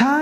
ใช่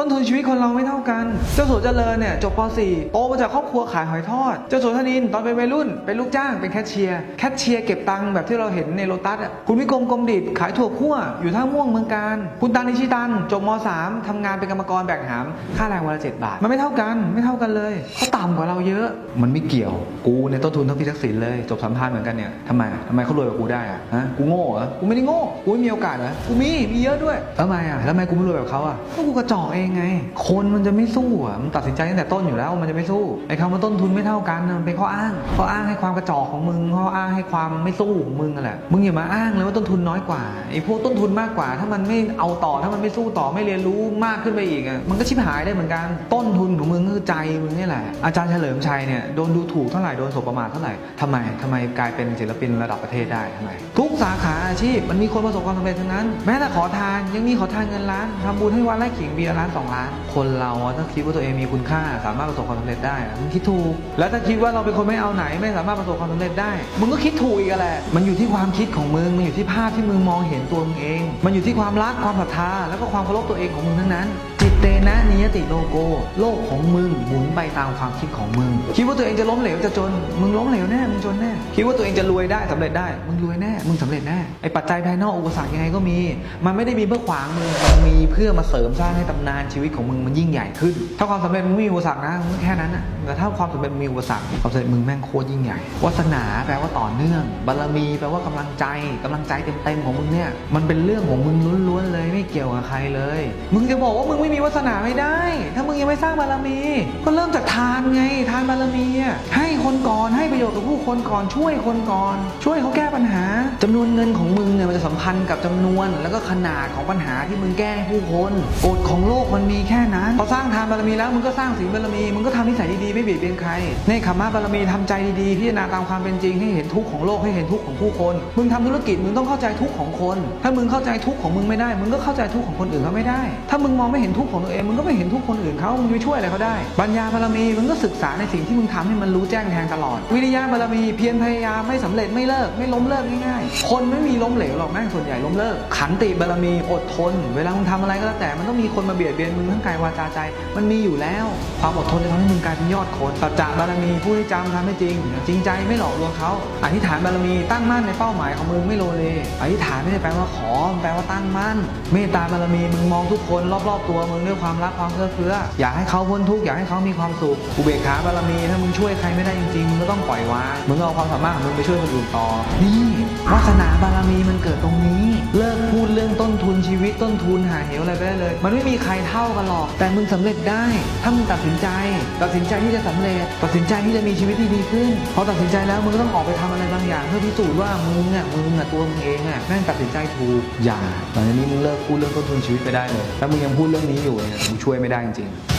ต้นทุนชีวิตคนเราไม่เท่ากัน เจ้าสัวเจริญเนี่ยจบป .4 โตมาจากครอบครัวขายหอยทอด เจ้าสัวธนินตอนเป็นวัยรุ่นเป็นลูกจ้างเป็นแคชเชียร์แคชเชียร์เก็บตังค์แบบที่เราเห็นในโลตัสอะคุณวิกรมกรมดิตขายถั่วคั่วอยู่ท่าม่วงเมืองการ คุณตันนิชิตันจบม .3 ทำงานเป็นกรรมกรแบกหามค่าแรงวันละ7บาท มันไม่เท่ากันไม่เท่ากันเลยเขาต่ำกว่าเราเยอะ มันไม่เกี่ยวกูเนี่ยต้นทุนเท่าพี่ทักษิณเลย จบสัมภาษณ์เหมือนกันเนี่ยทำไมทำไมเขารวยกว่ากูได้อะฮะกูโง่เหรอกูไม่ได้โง่กูไม่มีโอกาสเหรอกูมีมีเยอะด้วยทำไมอะแล้วทำไมกูไม่รวยแบบเขาอะก็กูกระจอกเองไง คนมันจะไม่สู้อะมันตัดสินใจตั้งแต่ต้นอยู่แล้ว มันจะไม่สู้ไอ้คำว่าต้นทุนไม่เท่ากันมันเป็นข้ออ้างข้ออ้างให้ความกระจอกของมึงข้ออ้างให้ความไม่สู้ของมึงนั่นแหละมึงอย่ามาอ้างเลยว่าต้นทุนน้อยกว่าไอ้พวกต้นทุนมากกว่า ถ้ามันไม่เอาต่อถ้ามันไม่สู้ต่อไม่เรียนรู้มากขึ้นไปอีกอะมันก็ชิบหายได้เหมือนกันต้นทุนของมึงคือใจมึงนี่แหละอาจารย์เฉลิมชัยเนี่ยโดนดูถูกเท่าไหร่โดนสบประมาทเท่าไหร่ทำไมทำไมกลายเป็นศิลปินระดับประเทศได้ทำไมทุกสาขาอาชีพมันมีคนประสบความสำเร็จทั้งนั้น แม้แต่ขอทานยังมีขอทานเงินล้านทำบุญให้วัดไร่ขิงปีละล้านสองล้าน คนเราอะถ้าคิดว่าตัวเองมีคุณค่า สามารถประสบความสำเร็จได้อะมึงคิดถูก แล้วถ้าคิดว่าเราเป็นคนไม่เอาไหนไม่สามารถประสบความสำเร็จได้ มึงก็คิดถูกอีกอะแหละ มันอยู่ที่ความคิดของมึง มันอยู่ที่ภาพที่มึงมองเห็นตัวมึงเอง มันอยู่ที่ความรักความศรัทธาแล้วก็ความเคารพตัวเองของมึงทั้งนั้น จิตเตนะนิยติโลโก โลกของมึงหมุนไปตามความคิดของมึง คิดว่าตัวเองจะล้มเหลวจะจน มึงล้มเหลวแน่ มึงจนแน่ คิดว่าตัวเองจะรวยได้สำเร็จได้ มึงรวยแน่ มึงสำเร็จแน่ ไอ้ปัจจัยภายนอกอุปสรรคยังไงก็มี มันไม่ได้มีเพื่อขวางมึง มันมีเพื่อมาเสริมสร้างให้ตำนานชีวิตของมึงมันยิ่งใหญ่ขึ้น ถ้าความสำเร็จมึงไม่มีอุปสรรคนะมึงแค่นั้นนะแต่ถ้าความสำเร็จมีอุปสรรคความสำเร็จมึงแม่งโคตรยิ่งใหญ่วาสนาแปลว่าต่อเนื่อง บารมีแปลว่ากำลังใจกำลังใจเต็มๆของมึงเนี่ยมันเป็นเรื่องของมึงล้วนๆเลยไม่เกี่ยวกับใครเลย มึงจะบอกว่ามึงไม่มีวาสนาไม่ได้ ถ้ามึงยังไม่สร้างบารมี ก็เริ่มจากทานไงทานบารมีให้คนก่อนให้ประโยชน์กับผู้คนก่อนช่วยคนก่อน ช่วยเขาแก้ปัญหาจำนวนเงินของมึงเนี่ยมันจะสัมพันธ์กับจำนวน แล้วก็ขนาดของปัญหาที่มึงแก้ผู้คนกฎของโลกมันมีแค่นั้นพอสร้างทานบารมีแล้วมึงก็สร้างศีลบารมีมึงก็ทำนิสัยดีๆไม่เบียดเบียนใครในขมะบารมีทำใจดีๆพิจารณาตามความเป็นจริงให้เห็นทุกข์ของโลกให้เห็นทุกข์ของผู้คน มึงทำธุรกิจมึงต้องเข้าใจทุกข์ของคน ถ้ามึงเข้าใจทุกข์ของมึงไม่ได้ มึงก็เข้าใจทุกข์ของคนอื่นเขาไม่ได้ ถ้ามึงมองไม่เห็นทุกข์ของตัวเองมึงก็ไม่เห็นทุกข์คนอื่นเขามึงจะช่วยอะไรเขาได้ปัญญาบารมีมึงก็ศึกษาในสิ่งที่มึงทำให้มันรู้แจ้งแทงตลอด วิริยะบารมีเพียรพยายามไม่สำเร็จไม่เลิกไม่ล้มเลิกง่ายๆ คนไม่มีล้มเหลวหรอกแม่งส่วนใหญ่ล้มเลิก ขันติบารมีอดทน เวลามึงทำอะไรก็แล้วแต่มันต้องมีคนมาเบียดเบียนมึงทั้งกายวาจาใจ มันมีอยู่แล้ว ความอดทนจะทำให้มึงกลายเป็นยอดคนสัจจะบารมีพูดให้จำทำให้จริง จริงใจไม่หลอกลวงเขาอธิษฐานบารมีตั้งมั่นในเป้าหมายของมึงไม่โลเลอธิษฐานไม่ได้แปลว่าขอแปลว่าตั้งมั่นเมตตาบารมีมึงมองทุกคนรอบๆตัวมึงด้วยความรักความเอื้อเฟื้ออยากให้เขาพ้นทุกข์อยากให้เขามีความสุขอุเบกขาบารมีถ้ามึงช่วยใครไม่ได้จริงๆมึงก็ต้องปล่อยวางมึงเอาความสามารถของมึงไปช่วยคนอื่นต่อนี่วาสนาบารมีมันเกิดตรงนี้ เลิกพูดเรื่องต้นทุนชีวิตต้นทุนหาเหวอะไรไปได้เลย มันไม่มีใครเท่ากันหรอก แต่มึงสำเร็จได้ ถ้ามึงตัดสินใจ ตัดสินใจที่จะสำเร็จ ตัดสินใจที่จะมีชีวิตที่ดีขึ้น พอตัดสินใจแล้วมึงก็ต้องออกไปทำอะไรบางอย่าง เพื่อพิสูจน์ว่ามึงอะมึงอะตัวมึงเองอะแม่งตัดสินใจถูกอย่าหลังจากนี้มึงเลิกพูดเรื่องต้นทุนชีวิตไปได้เลยถ้ามึงยังพูดเรื่องนี้อยู่เนี่ยมึงช่วยไม่ได้จริงๆ